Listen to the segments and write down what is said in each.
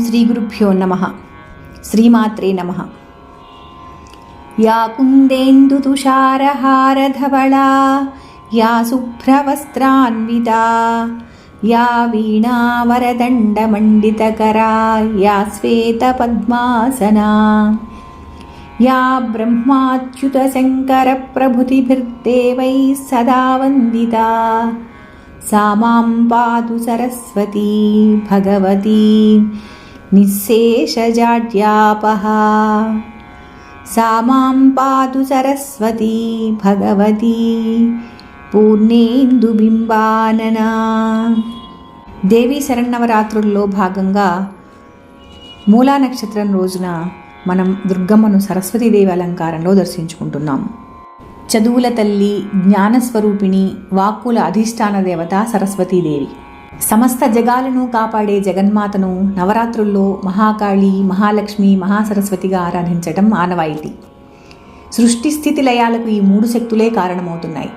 శ్రీ గురుభ్యో నమ. శ్రీమాత్రే నమ. యా కుందేందుతుషారహారధవళా యా శుభ్రవస్త్రాన్వితా యా వీణావరదండమండితకరా యా శ్వేతపద్మాసనా या ब्रह्माच्युतशङ्करप्रभृतिभिर्देवैः सदा वन्दिता सा मां पातु सरस्वती भगवती निःशेषजाड्यापहा सा मां पातु सरस्वती भगवती పూర్ణేందుబింబాననా దేవీ శరణవరాత్రుల్లో భాగంగా మూలా నక్షత్రం రోజున మనం దుర్గమ్మను సరస్వతీదేవి అలంకారంలో దర్శించుకుంటున్నాం చదువుల తల్లి జ్ఞానస్వరూపిణి వాక్కుల అధిష్టాన దేవత సరస్వతీదేవి సమస్త జగాలను కాపాడే జగన్మాతను నవరాత్రుల్లో మహాకాళి మహాలక్ష్మి మహాసరస్వతిగా ఆరాధించటం ఆనవాయితీ. సృష్టి స్థితి లయాలకు ఈ మూడు శక్తులే కారణమవుతున్నాయి.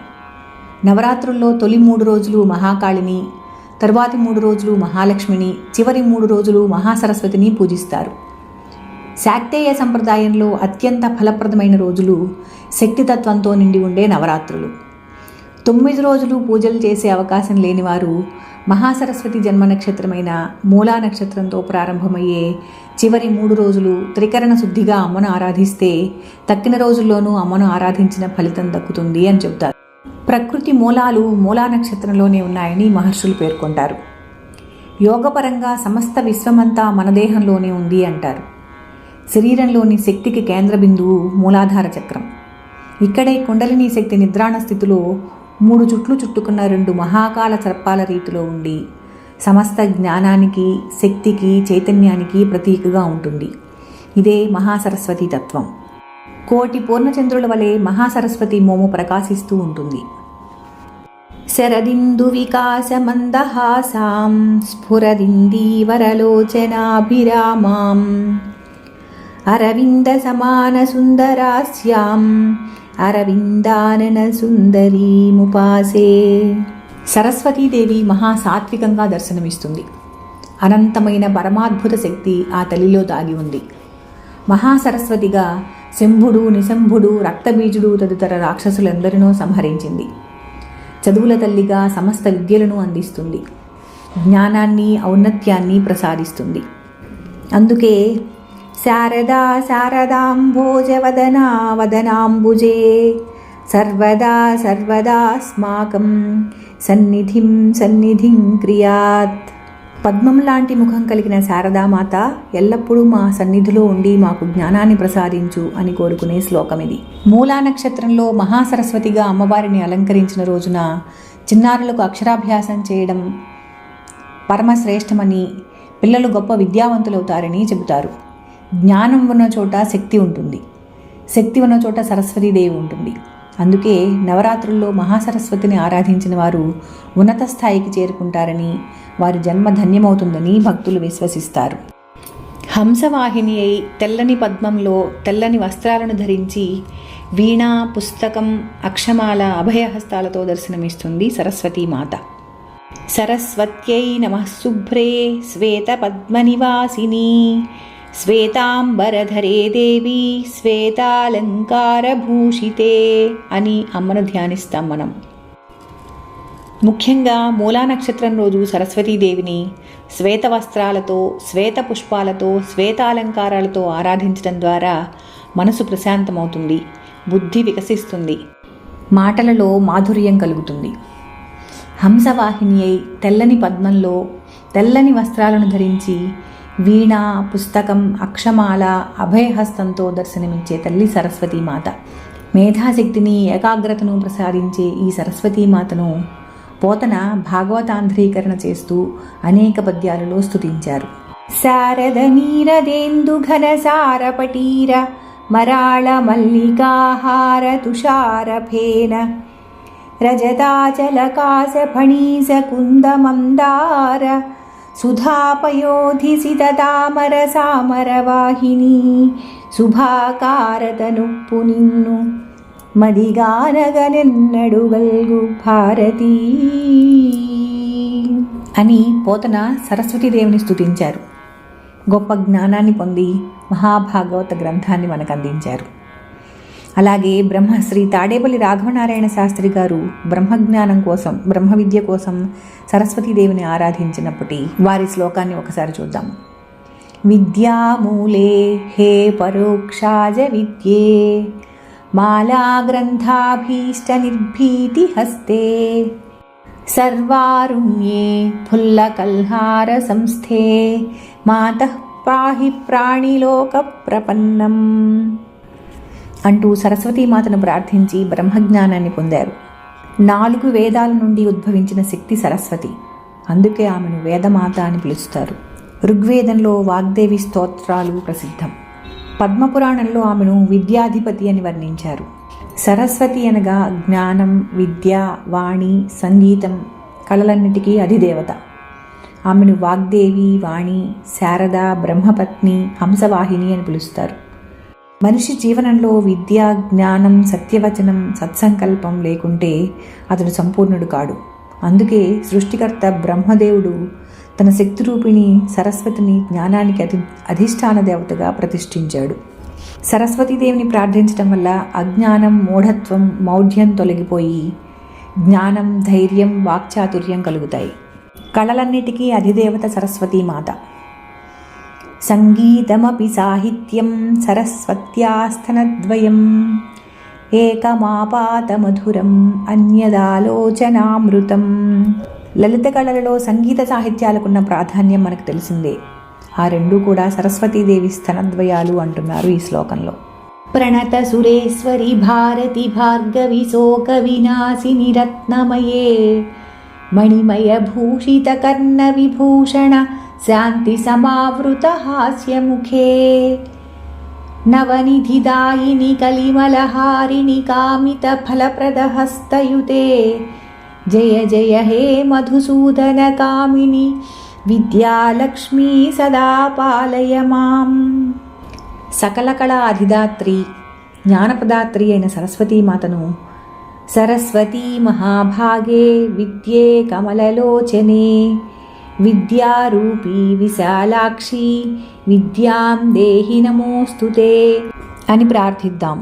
నవరాత్రుల్లో తొలి మూడు రోజులు మహాకాళిని తరువాతి మూడు రోజులు మహాలక్ష్మిని చివరి మూడు రోజులు మహాసరస్వతిని పూజిస్తారు. శాక్తేయ సంప్రదాయంలో అత్యంత ఫలప్రదమైన రోజులు శక్తితత్వంతో నిండి ఉండే నవరాత్రులు. తొమ్మిది రోజులు పూజలు చేసే అవకాశం లేనివారు మహాసరస్వతి జన్మ నక్షత్రమైన మూలా నక్షత్రంతో ప్రారంభమయ్యే చివరి మూడు రోజులు త్రికరణ శుద్ధిగా అమ్మను ఆరాధిస్తే తక్కిన రోజుల్లోనూ అమ్మను ఆరాధించిన ఫలితం దక్కుతుంది అని చెబుతారు. ప్రకృతి మూలాలు మూలా నక్షత్రంలోనే ఉన్నాయని మహర్షులు పేర్కొంటారు. యోగపరంగా సమస్త విశ్వమంతా మన దేహంలోనే ఉంది అంటారు. శరీరంలోని శక్తికి కేంద్ర బిందువు మూలాధార చక్రం. ఇక్కడే కుండలిని శక్తి నిద్రాణ స్థితిలో మూడు చుట్లు చుట్టుకున్న రెండు మహాకాల సర్పాల రీతిలో ఉండి సమస్త జ్ఞానానికి శక్తికి చైతన్యానికి ప్రతీకగా ఉంటుంది. ఇదే మహాసరస్వతి తత్వం. కోటి పూర్ణచంద్రుల వలె మహాసరస్వతి మోము ప్రకాశిస్తూ ఉంటుంది. శరదిందు వికాసమందహాసాం స్ఫురదిందీవరలోచనాభిరామాం అరవింద సమాన సుందరాస్యాం అరవిందానన సుందరీముపాసే సరస్వతీదేవి మహాసాత్వికంగా దర్శనమిస్తుంది. అనంతమైన పరమాద్భుత శక్తి ఆ తల్లిలో దాగి ఉంది. మహాసరస్వతిగా శంభుడు నిశంభుడు రక్తబీజుడు తదితర రాక్షసులందరినో సంహరించింది. చదువుల తల్లిగా సమస్త విద్యలను అందిస్తుంది. జ్ఞానాన్ని ఔన్నత్యాన్ని ప్రసాదిస్తుంది. అందుకే శారదా శారదాంభోజవదనా వదనాంబుజే. సర్వదా సర్వదాస్మాకం సన్నిధిం సన్నిధిం క్రియాత్. పద్మం లాంటి ముఖం కలిగిన శారదామాత ఎల్లప్పుడూ మా సన్నిధిలో ఉండి మాకు జ్ఞానాన్ని ప్రసాదించు అని కోరుకునే శ్లోకం ఇది. మూలా నక్షత్రంలో మహాసరస్వతిగా అమ్మవారిని అలంకరించిన రోజున చిన్నారులకు అక్షరాభ్యాసం చేయడం పరమశ్రేష్టమని పిల్లలు గొప్ప విద్యావంతులవుతారని చెబుతారు. జ్ఞానం ఉన్న చోట శక్తి ఉంటుంది. శక్తి ఉన్న చోట సరస్వతీదేవి ఉంటుంది. అందుకే నవరాత్రుల్లో మహాసరస్వతిని ఆరాధించిన వారు ఉన్నత స్థాయికి చేరుకుంటారని వారి జన్మ ధన్యమవుతుందని భక్తులు విశ్వసిస్తారు. హంసవాహిని అయి తెల్లని పద్మంలో తెల్లని వస్త్రాలను ధరించి వీణ పుస్తకం అక్షమాల అభయహస్తాలతో దర్శనమిస్తుంది సరస్వతీమాత సరస్వత్యై నమ శుభ్రే శ్వేత పద్మనివాసిని శ్వేతాంబరధరే దేవి శ్వేతాలంకారభూషితే అని అమ్మను ధ్యానిస్తాం మనం. ముఖ్యంగా మూలా నక్షత్రం రోజు సరస్వతీదేవిని శ్వేత వస్త్రాలతో శ్వేత పుష్పాలతో శ్వేతాలంకారాలతో ఆరాధించడం ద్వారా మనసు ప్రశాంతమవుతుంది బుద్ధి వికసిస్తుంది మాటలలో మాధుర్యం కలుగుతుంది. హంసవాహిని అయి తెల్లని పద్మంలో తెల్లని వస్త్రాలను ధరించి వీణ పుస్తకం అక్షమాల అభయహస్తంతో దర్శనమిచ్చే తల్లి సరస్వతీమాత. మేధాశక్తిని ఏకాగ్రతను ప్రసాదించే ఈ సరస్వతీమాతను పోతన భాగవతాంధ్రీకరణ చేస్తూ అనేక పద్యాలలో స్తుతించారు. శారద నీరదేందు ఘన సారపటీర మరాళ మల్లికాహార తుషారఫేన రజతాచలకాశ ఫణీస కుందమందార సుధాపయోధిసితామర సామరవాహిని శుభాకారతనుప్పు నిన్ను మదిగానగనెన్నడుగల్గు భారతీ. అని పోతన సరస్వతీదేవిని స్థుతించారు గొప్ప జ్ఞానాన్ని పొంది మహాభాగవత గ్రంథాన్ని మనకు అందించారు అలాగే బ్రహ్మశ్రీ తాడేపల్లి రాఘవనారాయణ శాస్త్రి గారు బ్రహ్మజ్ఞానం కోసం బ్రహ్మ విద్య కోసం సరస్వతీదేవిని ఆరాధించినప్పటి వారి శ్లోకాన్ని ఒకసారి చూద్దాం. విద్యామూలే హే పరోక్షాజ విద్యే మాలా గ్రంథాభీష్ట నిర్భీతి హస్తే సర్వారుణ్యే ఫుల్లకల్హార సంస్థే మాత పాహి ప్రాణిలోక ప్రపన్నం అంటూ సరస్వతీమాతను ప్రార్థించి బ్రహ్మజ్ఞానాన్ని పొందారు. నాలుగు వేదాల నుండి ఉద్భవించిన శక్తి సరస్వతి. అందుకే ఆమెను వేదమాత అని పిలుస్తారు. ఋగ్వేదంలో వాగ్దేవి స్తోత్రాలు ప్రసిద్ధం. పద్మపురాణంలో ఆమెను విద్యాధిపతి అని వర్ణించారు. సరస్వతి అనగా జ్ఞానం విద్య వాణి సంగీతం కళలన్నిటికీ అధిదేవత. ఆమెను వాగ్దేవి వాణి శారద బ్రహ్మపత్ని హంసవాహిని అని పిలుస్తారు. మనిషి జీవనంలో విద్య జ్ఞానం సత్యవచనం సత్సంకల్పం లేకుంటే అతడు సంపూర్ణుడు కాడు. అందుకే సృష్టికర్త బ్రహ్మదేవుడు తన శక్తి రూపిణి సరస్వతిని జ్ఞానానికి అధి అధిష్టాన దేవతగా ప్రతిష్ఠించాడు. సరస్వతీదేవిని ప్రార్థించడం వల్ల అజ్ఞానం మూఢత్వం మౌఢ్యం తొలగిపోయి జ్ఞానం ధైర్యం వాక్చాతుర్యం కలుగుతాయి. కళలన్నిటికీ అధిదేవత సరస్వతీ మాత. సంగీతమపి సాహిత్యం సరస్వత్యాస్తనద్వయం ఏకమాపాతమధురం అన్యదాలోచనామృతం. లలిత కళలలో సంగీత సాహిత్యాలకున్న ప్రాధాన్యం మనకు తెలిసిందే. ఆ రెండు కూడా సరస్వతీదేవి స్తనద్వయాలు అంటున్నారు ఈ శ్లోకంలో. ప్రణత సురేశ్వరి భారతి భార్గవి శోక వినాశిని రత్నమయే. మణిమయ భూషిత కర్ణ విభూషణ శాంతి సమావృత హాస్యముఖే. నవనిధిదాయిని కలిమలహారిణి కామిత ఫలప్రదహస్తయుతే. జయ జయ హే మధుసూదన కామిని విద్యాలక్ష్మీ సదా పాలయ మాం. సకల కళ అధిదాత్రి జ్ఞానపదాత్రి అయిన సరస్వతీమాతను సరస్వతీ మహాభాగే విద్యే కమలలోచనే. విద్యారూపీ విశాలాక్షి విద్యాం దేహి నమోస్తుతే అని ప్రార్థిద్దాం.